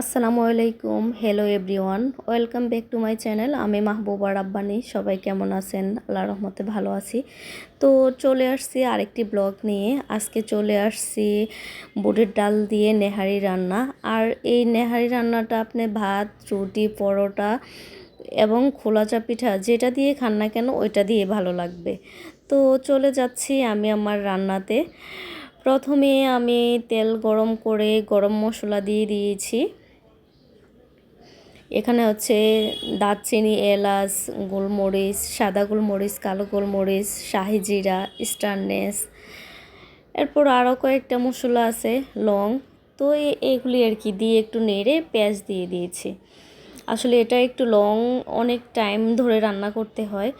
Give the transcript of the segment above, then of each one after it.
আসসালামু আলাইকুম hello everyone welcome back to my channel আমি মাহবুবা রাব্বানি, সবাই কেমন আছেন? আল্লাহ রহমতে ভালো আছি। তো চলে আসছি আরেকটি ব্লগ নিয়ে। আজকে চলে আসছি বুটের ডাল দিয়ে নেহারি রান্না। আর এই নেহারি রান্নাটা আপনি ভাত, রুটি, পরোটা এবং খোলা চা পিঠা যেটা দিয়ে খান না কেন, ওইটা দিয়ে ভালো লাগবে। তো চলে যাচ্ছি আমি আমার রান্নাতে। প্রথমে আমি তেল গরম করে গরম মশলা দিয়ে দিয়েছি। এখানে হচ্ছে দারচিনি, এলাচ, গোলমরিচ, সাদা গোলমরিচ, কালো গোলমরিচ, শাহি জিরা স্টারনেস এরপর আরও কয়েকটা মশলা আছে, লং। তো এগুলি আর কি দিয়ে একটু নেড়ে পেঁয়াজ দিয়ে দিয়েছি। আসলে এটা একটু লং, অনেক টাইম ধরে রান্না করতে হয়।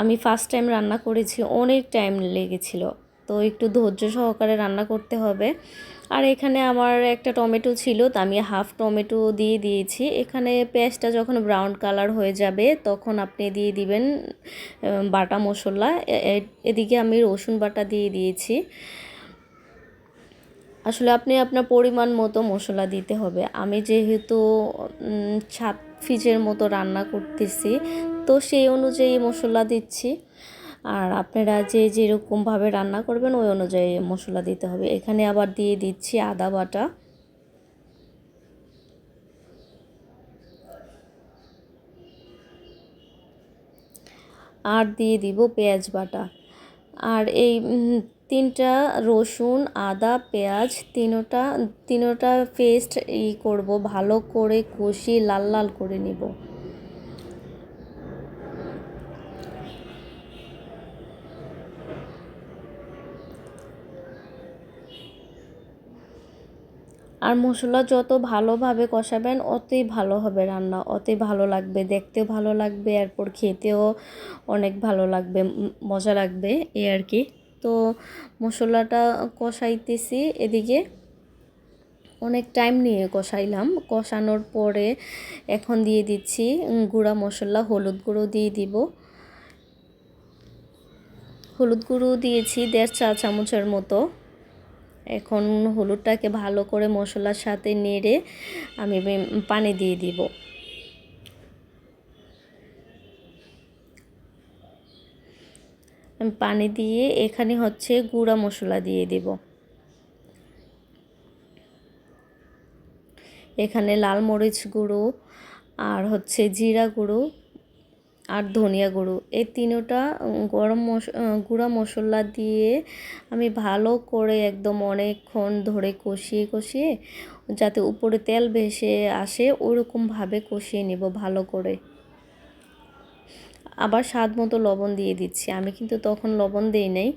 আমি ফার্স্ট টাইম রান্না করেছি, অনেক টাইম লেগেছিল। তো একটু ধৈর্য সহকারে রান্না করতে হবে। আর এখানে আমার একটা টমেটো ছিল, তো আমি হাফ টমেটো দিয়ে দিয়েছি। এখানে পেঁয়াজটা যখন ব্রাউন কালার হয়ে যাবে, তখন আপনি দিয়ে দিবেন বাটা মশলা। এদিকে আমি রসুন বাটা দিয়ে দিয়েছি। আসলে আপনি আপনার পরিমাণ মতো মশলা দিতে হবে। আমি যেহেতু ছাদ ফিজের মতো রান্না করতেছি, তো সেই অনুযায়ী মশলা দিচ্ছি। আর আপনারা যে যেরকমভাবে রান্না করবেন, ওই অনুযায়ী মশলা দিতে হবে। এখানে আবার দিয়ে দিচ্ছি আদা বাটা। আর দিয়ে দিব পেঁয়াজ বাটা। আর এই তিনটা রসুন, আদা, পেঁয়াজ, তিনোটা তিনোটা পেস্ট ই করব। ভালো করে কষিয়ে লাল লাল করে নিব। আর মশলা যত ভালোভাবে কষাবেন, অতই ভালো হবে রান্না। অতই ভালো লাগবে, দেখতেও ভালো লাগবে, এরপর খেতেও অনেক ভালো লাগবে মজা লাগবে এ আর কি। তো মশলাটা কষাইতেছি এদিকে। অনেক টাইম নিয়ে কষাইলাম। কষানোর পরে এখন দিয়ে দিচ্ছি গুঁড়া মশলা, হলুদ গুঁড়ো দিয়ে দিব। হলুদ গুঁড়ো দিয়েছি দেড় চা চামচের মতো। এখন হলুদটাকে ভালো করে মশলার সাথে নেড়ে আমি পানি দিয়ে দিব। পানি দিয়ে এখানে হচ্ছে গুঁড়া মশলা দিয়ে দিব। এখানে লাল মরিচ গুঁড়ো আর হচ্ছে জিরা গুঁড়ো আর ধনিয়া গুঁড়ো। এই তিনোটা গরম মশ গুঁড়া মশলা দিয়ে আমি ভালো করে একদম অনেকক্ষণ ধরে কষিয়ে কষিয়ে যাতে উপরে তেল ভেসে আসে ওরকমভাবে কষিয়ে নেব ভালো করে। আবার স্বাদ মতো লবণ দিয়ে দিচ্ছি। আমি কিন্তু তখন লবণ দিই নাই।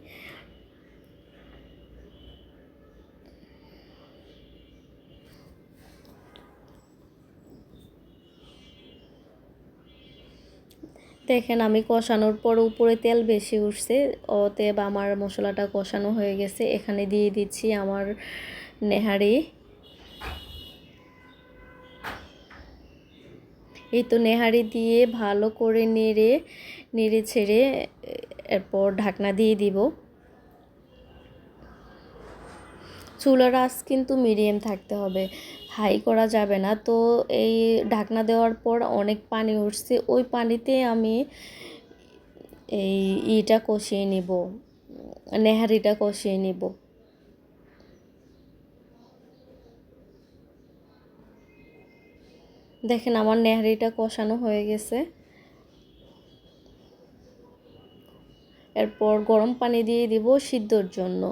দেখেন, আমি কষানোর পর উপরে তেল বেশি উঠছে, অতএব আমার মশলাটা কষানো হয়ে গেছে। এখানে দিয়ে দিচ্ছি আমার নেহারি। এই তো নেহারি দিয়ে ভালো করে নেড়ে নেড়ে ছেড়ে, এরপর ঢাকনা দিয়ে দিব। চুলার আঁচ কিন্তু মিডিয়াম থাকতে হবে। হাই করা যাবে না। তো এই ঢাকনা দেওয়ার পর অনেক পানি উঠছে, ওই পানিতে আমি এই ইটা কষিয়ে নিব, নেহারিটা কষিয়ে নিব। দেখেন আমার নেহারিটা কষানো হয়ে গেছে। এরপর গরম পানি দিয়ে দিব সিদ্ধর জন্য।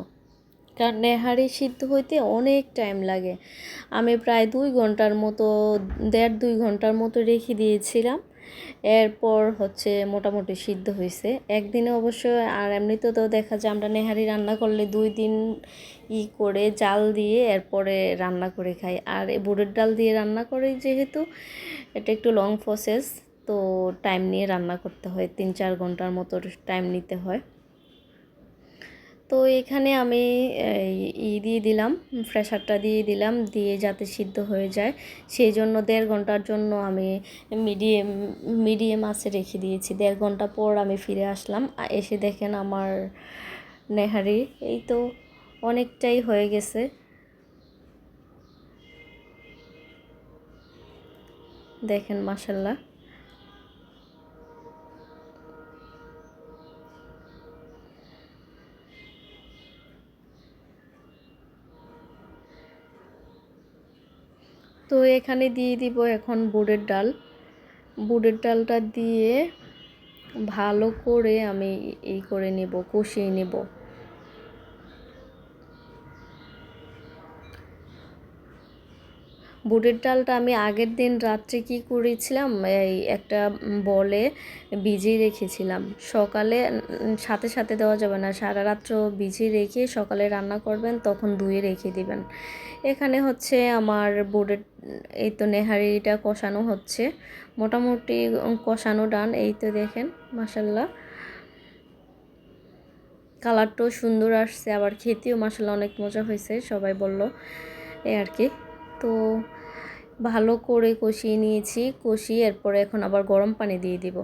কারণ নেহারি সিদ্ধ হইতে অনেক টাইম লাগে। আমি প্রায় দুই ঘণ্টার মতো, দেড় দুই ঘণ্টার মতো রেখে দিয়েছিলাম। এরপর হচ্ছে মোটামুটি সিদ্ধ হয়েছে একদিনে অবশ্য, আর এমনিতে তো দেখা যায় আমরা নেহারি রান্না করলে দুই দিন ই করে জাল দিয়ে এরপরে রান্না করে খাই। আর বুড়ের ডাল দিয়ে রান্না করে যেহেতু, এটা একটু লং প্রসেস তো টাইম নিয়ে রান্না করতে হয়। তিন চার ঘণ্টার মতো টাইম নিতে হয়। তো এখানে আমি ই দিয়ে দিলাম প্রেশারটা দিয়ে দিলাম, দিয়ে যাতে সিদ্ধ হয়ে যায়। সেই জন্য দেড় ঘণ্টার জন্য আমি মিডিয়াম মিডিয়াম আছে রেখে দিয়েছি। দেড় ঘণ্টা পর আমি ফিরে আসলাম। এসে দেখেন আমার নেহারি, এই তো অনেকটাই হয়ে গেছে। দেখেন মাসাল্লাহ তো এখানে দিয়ে দিব এখন বুড়ের ডাল। বুড়ের ডালটা দিয়ে ভালো করে আমি এই করে নেব, কষিয়ে নেব। বুটের ডালটা আমি আগের দিন রাত্রে কি করেছিলাম? এই একটা বলে ভিজিয়ে রেখেছিলাম। সকালে সাথে সাথে দেওয়া যাবে না। সারা রাত্র ভিজিয়ে রেখে সকালে রান্না করবেন, তখন ধুয়ে রেখে দিবেন। এখানে হচ্ছে আমার বুটের, এই তো নেহারিটা কষানো হচ্ছে। মোটামুটি কষানো ডান, এই তো দেখেন মাসাল্লাহ কালারটাও সুন্দর আসছে, আবার খেতেও মাসাল্লাহ অনেক মজা হয়েছে, সবাই বলল। এই আর কি। তো ভালো করে কষিয়ে নিয়েছি। কষিয়ে এরপরে এখন আবার গরম পানি দিয়ে দিব।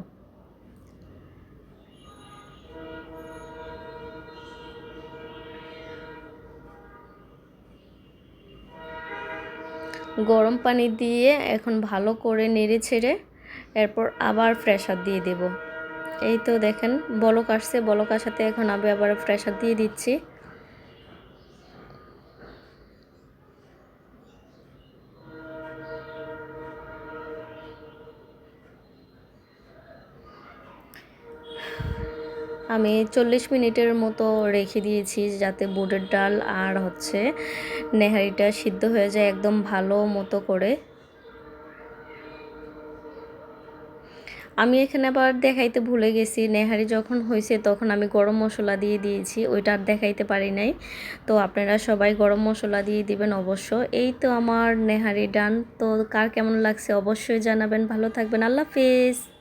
গরম পানি দিয়ে এখন ভালো করে নেড়ে ছেড়ে এরপর আবার ফ্রেশার দিয়ে দেব। এই তো দেখেন, বলক আসছে। বলক আসাতে এখন আমি আবার ফ্রেশার দিয়ে দিচ্ছি। আমি চল্লিশ মিনিটের মতো রেখে দিয়েছি যাতে বুটের ডাল আর হচ্ছে নেহারিটা সিদ্ধ হয়ে যায় একদম ভালো মতো করে। আমি এখানে আবার দেখাইতে ভুলে গেছি, নেহারি যখন হয়েছে তখন আমি গরম মশলা দিয়ে দিয়েছি, ওইটা আর দেখাইতে পারি নাই। তো আপনারা সবাই গরম মশলা দিয়ে দিবেন অবশ্য। এই তো আমার নেহারি ডান, তো কার কেমন লাগছে অবশ্যই জানাবেন। ভালো থাকবেন, আল্লাহ হাফিজ।